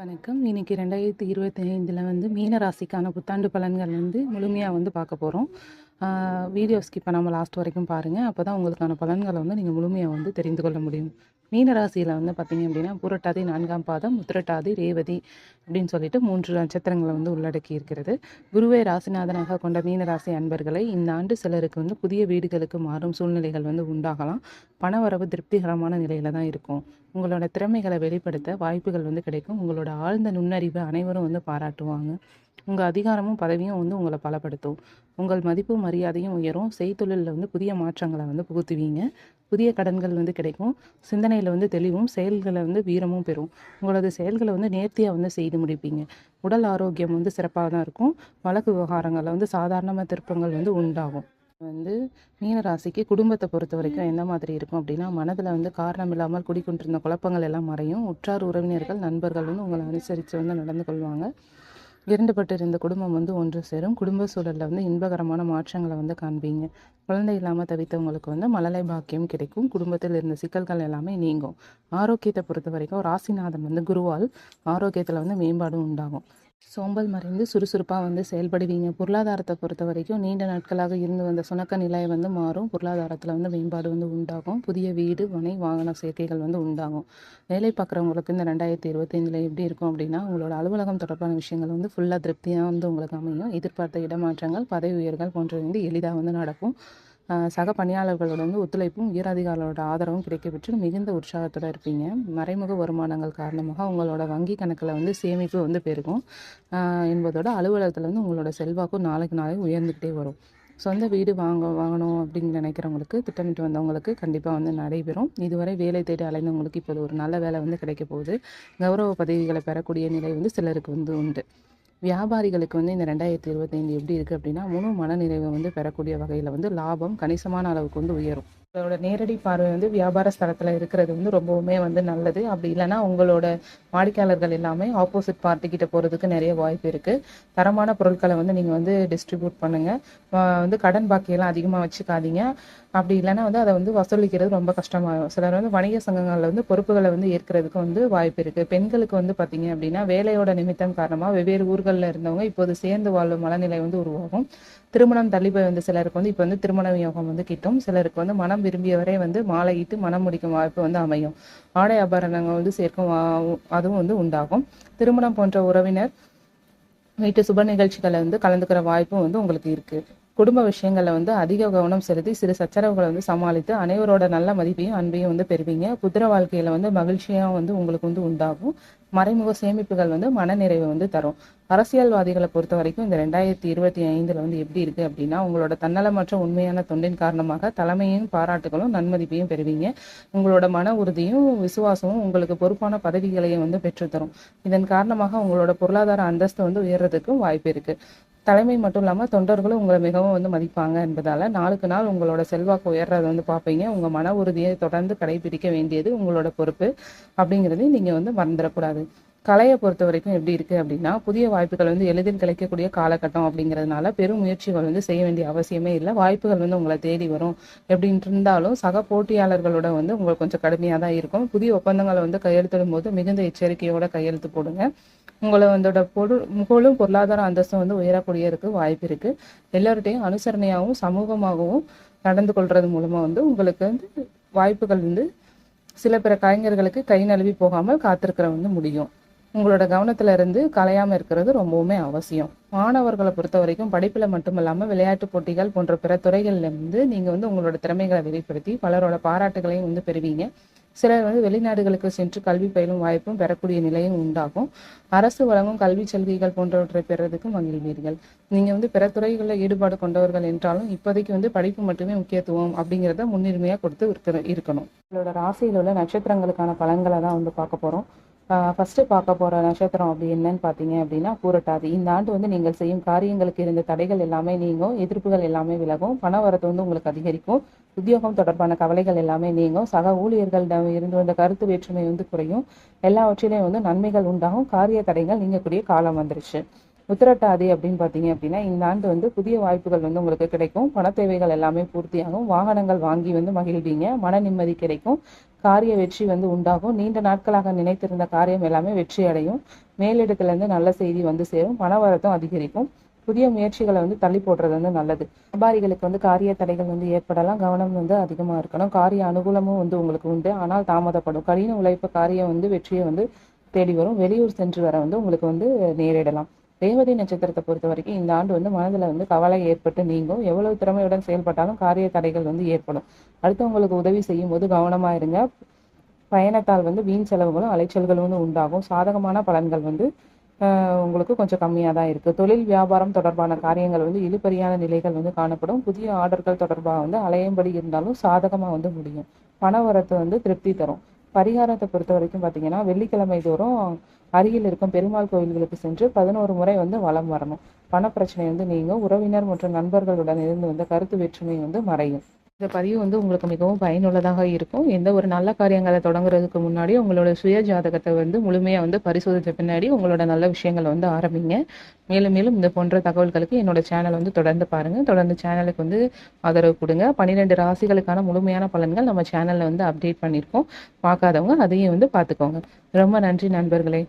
வணக்கம். இன்னைக்கு ரெண்டாயிரத்தி இருபத்தி ஐந்தில் வந்து மீன ராசிக்கான புத்தாண்டு பலன்கள் வந்து முழுமையாக வந்து பார்க்க போகிறோம் வீடியோ ஸ்கிப் பண்ணாமல் லாஸ்ட் வரைக்கும் பாருங்கள் அப்போ தான் உங்களுக்கான பலன்களை வந்து நீங்கள் முழுமையாக வந்து தெரிந்து கொள்ள முடியும். மீனராசியில் வந்து பார்த்தீங்க அப்படின்னா புரட்டாதி நான்காம் பாதம் உத்திரட்டாதி ரேவதி அப்படின்னு சொல்லிட்டு மூன்று நட்சத்திரங்களை வந்து உள்ளடக்கி இருக்கிறது. குருவை ராசிநாதனாக கொண்ட மீனராசி அன்பர்களை இந்த ஆண்டு சிலருக்கு வந்து புதிய வீடுகளுக்கு மாறும் சூழ்நிலைகள் வந்து உண்டாகலாம். பணவரவு திருப்திகரமான நிலையில தான் இருக்கும். உங்களோட திறமைகளை வெளிப்படுத்த வாய்ப்புகள் வந்து கிடைக்கும். உங்களோட ஆழ்ந்த நுண்ணறிவை அனைவரும் வந்து பாராட்டுவாங்க. உங்கள் அதிகாரமும் பதவியும் வந்து உங்களை பலப்படுத்தும். உங்கள் மதிப்பு மரியாதையும் உயரும். செய்தொழிலில் வந்து புதிய மாற்றங்களை வந்து புகுத்துவீங்க. புதிய கடன்கள் வந்து கிடைக்கும். சிந்தனையில் வந்து தெளிவும் செயல்களை வந்து வீரமும் பெறும். உங்களது செயல்களை வந்து நேர்த்தியாக வந்து செய்து முடிப்பீங்க. உடல் ஆரோக்கியம் வந்து சிறப்பாக தான் இருக்கும். வழக்கு விவகாரங்களில் வந்து சாதாரணமாக திருப்பங்கள் வந்து உண்டாகும். வந்து மீனராசிக்கு குடும்பத்தை பொறுத்த வரைக்கும் எந்த மாதிரி இருக்கும் அப்படின்னா மனதில் வந்து காரணம் இல்லாமல் குடிக்கொண்டிருந்த குழப்பங்கள் எல்லாம் மறையும். உற்றார் உறவினர்கள் நண்பர்கள் வந்து உங்களை அனுசரித்து வந்து நடந்து கொள்வாங்க. இரண்டுபட்டிருந்த குடும்பம் வந்து ஒன்று சேரும். குடும்ப சூழலில் வந்து இன்பகரமான மாற்றங்களை வந்து காண்பீங்க. குழந்தை இல்லாமல் தவித்தவங்களுக்கு வந்து மழலை பாக்கியம் கிடைக்கும். குடும்பத்தில் இருந்த சிக்கல்கள் எல்லாமே நீங்கும். ஆரோக்கியத்தை பொறுத்த வரைக்கும் ராசிநாதன் வந்து குருவால் ஆரோக்கியத்தில் வந்து மேம்பாடும் உண்டாகும். சோம்பல் மறைந்து சுறுசுறுப்பாக வந்து செயல்படுவீங்க. பொருளாதாரத்தை பொறுத்த வரைக்கும் நீண்ட நாட்களாக இருந்து வந்த சுணக்க நிலை வந்து மாறும். பொருளாதாரத்தில் வந்து மேம்பாடு வந்து உண்டாகும். புதிய வீடு மனை வாகன சேர்க்கைகள் வந்து உண்டாகும். வேலை பார்க்குறவங்களுக்கு இந்த ரெண்டாயிரத்தி இருபத்தைந்தில் எப்படி இருக்கும் அப்படின்னா உங்களோட அலுவலகம் தொடர்பான விஷயங்கள் வந்து ஃபுல்லாக திருப்தியாக வந்து உங்களுக்கு அமையும். எதிர்பார்த்த இடமாற்றங்கள் பதவி உயர்கள் போன்றவை வந்து எளிதாக வந்து நடக்கும். சக பணியாளர்களோட வந்து ஒத்துழைப்பும் உயரதிகாரிகளோட ஆதரவும் கிடைக்கப்பெற்று மிகுந்த உற்சாகத்தோடு இருப்பீங்க. மறைமுக வருமானங்கள் காரணமாக உங்களோட வங்கி கணக்கில் வந்து சேமிப்பு வந்து பெருகும். என்பதோட அலுவலகத்தில் வந்து உங்களோட செல்வாக்கும் நாளுக்கு நாளைக்கு உயர்ந்துக்கிட்டே வரும். சொந்த வீடு வாங்க வாங்கணும் அப்படின்னு நினைக்கிறவங்களுக்கு திட்டமிட்டு வந்தவங்களுக்கு கண்டிப்பாக வந்து நடைபெறும். இதுவரை வேலை தேடி அலைந்தவங்களுக்கு இப்போது ஒரு நல்ல வேலை வந்து கிடைக்க போகுது. கௌரவ பதவிகளை பெறக்கூடிய நிலை வந்து சிலருக்கு வந்து உண்டு. வியாபாரிகளுக்கு வந்து இந்த ரெண்டாயிரத்தி இருபத்தைந்து எப்படி இருக்குது அப்படின்னா முழு மனநிறைவை வந்து பெறக்கூடிய வகையில் வந்து லாபம் கணிசமான அளவுக்கு வந்து உயரும். உங்களோட நேரடி பார்வை வந்து வியாபார ஸ்தலத்தில் இருக்கிறது வந்து ரொம்பவுமே வந்து நல்லது. அப்படி இல்லைன்னா உங்களோட வாடிக்கையாளர்கள் எல்லாமே ஆப்போசிட் பார்ட்டிக்கிட்ட போகிறதுக்கு நிறைய வாய்ப்பு இருக்குது தரமான பொருட்களை வந்து நீங்கள் வந்து டிஸ்ட்ரிபியூட் பண்ணுங்கள் வந்து கடன் பாக்கியெல்லாம் அதிகமாக வச்சுக்காதீங்க. அப்படி இல்லைன்னா வந்து அதை வந்து வசூலிக்கிறது ரொம்ப கஷ்டமாகும் சிலர் வந்து வணிக சங்கங்களில் வந்து பொறுப்புகளை வந்து ஏற்கிறதுக்கு வந்து வாய்ப்பு இருக்குது பெண்களுக்கு வந்து பார்த்தீங்க அப்படின்னா வேலையோட நிமித்தம் காரணமாக வெவ்வேறு ஊர்களில் இருந்தவங்க இப்போது சேர்ந்து வாழும் மனநிலை வந்து உருவாகும். திருமணம் தள்ளி வந்து சிலருக்கு வந்து இப்போ வந்து திருமண யோகம் வந்து கிட்டும். சிலருக்கு வந்து மனம் விரும்பியவரே வந்து மாலையிட்டு மனம் முடிக்கும் வாய்ப்பு வந்து அமையும். ஆடை ஆபரணங்கள் வந்து சேர்க்கும் அதுவும் வந்து உண்டாகும். திருமணம் போன்ற உறவினர் வீட்டு சுப நிகழ்ச்சிகளை வந்து கலந்துக்கிற வாய்ப்பும் வந்து உங்களுக்கு இருக்கு. குடும்ப விஷயங்களில் வந்து அதிக கவனம் செலுத்தி சிறு சச்சரவுகளை வந்து சமாளித்து அனைவரோட நல்ல மதிப்பையும் அன்பையும் வந்து பெறுவீங்க. புத்திர வாழ்க்கையில் வந்து மகிழ்ச்சியாக வந்து உங்களுக்கு வந்து உண்டாகும். மறைமுக சேமிப்புகள் வந்து மனநிறைவை வந்து தரும். அரசியல்வாதிகளை பொறுத்த வரைக்கும் இந்த ரெண்டாயிரத்தி இருபத்தி ஐந்தில் வந்து எப்படி இருக்கு அப்படின்னா உங்களோட தன்னலமற்ற உண்மையான தொண்டின் காரணமாக தலைமையின் பாராட்டுகளும் நன்மதிப்பையும் பெறுவீங்க. உங்களோட மன உறுதியும் விசுவாசமும் உங்களுக்கு பொறுப்பான பதவிகளையும் வந்து பெற்றுத்தரும். இதன் காரணமாக உங்களோட பொருளாதார அந்தஸ்து வந்து உயர்றதுக்கும் வாய்ப்பு இருக்கு. தலைமை மட்டும் இல்லாமல் தொண்டர்களும் உங்களை மிகவும் வந்து மதிப்பாங்க என்பதால நாளுக்கு நாள் உங்களோட செல்வாக்கு உயர்றதை வந்து பார்ப்பீங்க. உங்க மன உறுதியை தொடர்ந்து கடைபிடிக்க வேண்டியது உங்களோட பொறுப்பு அப்படிங்கிறதையும் நீங்க வந்து மறந்துடக்கூடாது. கலையை பொறுத்த வரைக்கும் எப்படி இருக்குது அப்படின்னா புதிய வாய்ப்புகள் வந்து எளிதில் கிடைக்கக்கூடிய காலகட்டம் அப்படிங்கிறதுனால பெரும் முயற்சிகள் வந்து செய்ய வேண்டிய அவசியமே இல்லை. வாய்ப்புகள் வந்து உங்களை தேடி வரும். எப்படின்ட்டு இருந்தாலும் சக போட்டியாளர்களோட வந்து உங்களுக்கு கொஞ்சம் கடுமையாக தான் இருக்கும். புதிய ஒப்பந்தங்களை வந்து கையெழுத்திடும் போது மிகுந்த எச்சரிக்கையோட கையெழுத்து போடுங்க. உங்களை வந்தோட பொருள் புகழும் பொருளாதார அந்தஸ்தும் வந்து உயரக்கூடியதுக்கு வாய்ப்பு இருக்கு. எல்லார்ட்டையும் அனுசரணையாகவும் சமூகமாகவும் நடந்து கொள்றது மூலமா வந்து உங்களுக்கு வந்து வாய்ப்புகள் வந்து சில பிற கலைஞர்களுக்கு கை நழுவி போகாமல் காத்திருக்கிற வந்து முடியும். உங்களோட கவனத்துல இருந்து கலையாம இருக்கிறது ரொம்பவுமே அவசியம். மாணவர்களை பொறுத்த வரைக்கும் படிப்புல மட்டும் இல்லாம விளையாட்டு போட்டிகள் போன்ற பிற துறைகளில் இருந்து நீங்க வந்து உங்களோட திறமைகளை வெளிப்படுத்தி பலரோட பாராட்டுகளையும் வந்து பெறுவீங்க. சிலர் வந்து வெளிநாடுகளுக்கு சென்று கல்வி பயிலும் வாய்ப்பும் பெறக்கூடிய நிலையும் உண்டாகும். அரசு வழங்கும் கல்வி சலுகைகள் போன்றவற்றை பெறதுக்கு மகிழ்வீர்கள். நீங்க வந்து பிற துறைகளில் ஈடுபாடு கொண்டவர்கள் என்றாலும் இப்போதைக்கு வந்து படிப்பு மட்டுமே முக்கியத்துவம் அப்படிங்கிறத முன்னுரிமையா கொடுத்து இருக்கிற இருக்கணும். உங்களோட ராசியில் உள்ள நட்சத்திரங்களுக்கான பலன்களை தான் வந்து பார்க்க போறோம். ஃபஸ்ட்டு பார்க்க போகிற நட்சத்திரம் அப்படி என்னன்னு பார்த்தீங்க அப்படின்னா பூரட்டாதி. இந்த ஆண்டு வந்து நீங்கள் செய்யும் காரியங்களுக்கு இருந்த தடைகள் எல்லாமே நீங்கும் எதிர்ப்புகள் எல்லாமே விலகும் பண வரத்து வந்து உங்களுக்கு அதிகரிக்கும் உத்தியோகம் தொடர்பான கவலைகள் எல்லாமே நீங்கும் சக ஊழியர்களிடம் இருந்து வந்த கருத்து வேற்றுமை வந்து குறையும் எல்லாவற்றிலையும் வந்து நன்மைகள் உண்டாகும் காரிய தடைகள் நீங்கக்கூடிய காலம் வந்துருச்சு. உத்திரட்டாதி அப்படின்னு பார்த்தீங்க அப்படின்னா இந்த ஆண்டு வந்து புதிய வாய்ப்புகள் வந்து உங்களுக்கு கிடைக்கும். பண தேவைகள் எல்லாமே பூர்த்தியாகும். வாகனங்கள் வாங்கி வந்து மகிழ்வீங்க. மன நிம்மதி கிடைக்கும். காரிய வெற்றி வந்து உண்டாகும். நீண்ட நாட்களாக நினைத்திருந்த காரியம் எல்லாமே வெற்றி அடையும். மேலிடத்துல இருந்து நல்ல செய்தி வந்து சேரும். பண வரத்தும் அதிகரிக்கும். புதிய முயற்சிகளை வந்து தள்ளி போடுறது வந்து நல்லது. வியாபாரிகளுக்கு வந்து காரிய தடைகள் வந்து ஏற்படலாம். கவனம் வந்து அதிகமாக இருக்கணும். காரிய அனுகூலமும் வந்து உங்களுக்கு உண்டு. ஆனால் தாமதப்படும். கடின உழைப்பு காரியம் வந்து வெற்றியை வந்து தேடி வரும். வெளியூர் சென்று வர வந்து உங்களுக்கு வந்து நேரிடலாம். ரேவதி நட்சத்திரத்தை பொறுத்த வரைக்கும் இந்த ஆண்டு வந்து மனதில் வந்து கவலை ஏற்பட்டு நீங்கும். எவ்வளவு திறமையுடன் செயல்பட்டாலும் காரிய தடைகள் வந்து ஏற்படும். அடுத்தவங்களுக்கு உதவி செய்யும் போது கவனமா இருங்க. பயணத்தால் வந்து வீண் செலவுகளும் அலைச்சல்களும் வந்து உண்டாகும். சாதகமான பலன்கள் வந்து ஆஹ், உங்களுக்கு கொஞ்சம் கம்மியாக தான் இருக்குது தொழில் வியாபாரம் தொடர்பான காரியங்கள் வந்து இழுபறியான நிலைகள் வந்து காணப்படும். புதிய ஆர்டர்கள் தொடர்பாக வந்து அலையும்படி இருந்தாலும் சாதகமாக வந்து முடியும். பண வரத்து வந்து திருப்தி தரும். பரிகாரத்தை பொறுத்த வரைக்கும் பார்த்தீங்கன்னா வெள்ளிக்கிழமை தோறும் அருகில் இருக்கும் பெருமாள் கோயில்களுக்கு சென்று பதினோரு முறை வந்து வலம் வரணும். பணப்பிரச்சனை வந்து நீங்கள் உறவினர் மற்றும் நண்பர்களுடன் இருந்து வந்த கருத்து வேற்றுமை வந்து மறையும். இந்த பதிவு வந்து உங்களுக்கு மிகவும் பயனுள்ளதாக இருக்கும். எந்த ஒரு நல்ல காரியங்களை தொடங்குறதுக்கு முன்னாடி உங்களோட சுய ஜாதகத்தை வந்து முழுமையாக வந்து பரிசோதித்த பின்னாடி உங்களோட நல்ல விஷயங்களை வந்து ஆரம்பிங்க. மேலும் மேலும் இந்த போன்ற தகவல்களுக்கு என்னோட சேனலை வந்து தொடர்ந்து பாருங்கள் தொடர்ந்து சேனலுக்கு வந்து ஆதரவு கொடுங்க. பன்னிரெண்டு ராசிகளுக்கான முழுமையான பலன்கள் நம்ம சேனலில் வந்து அப்டேட் பண்ணியிருக்கோம். பார்க்காதவங்க அதையும் வந்து பார்த்துக்கோங்க. ரொம்ப நன்றி நண்பர்களே.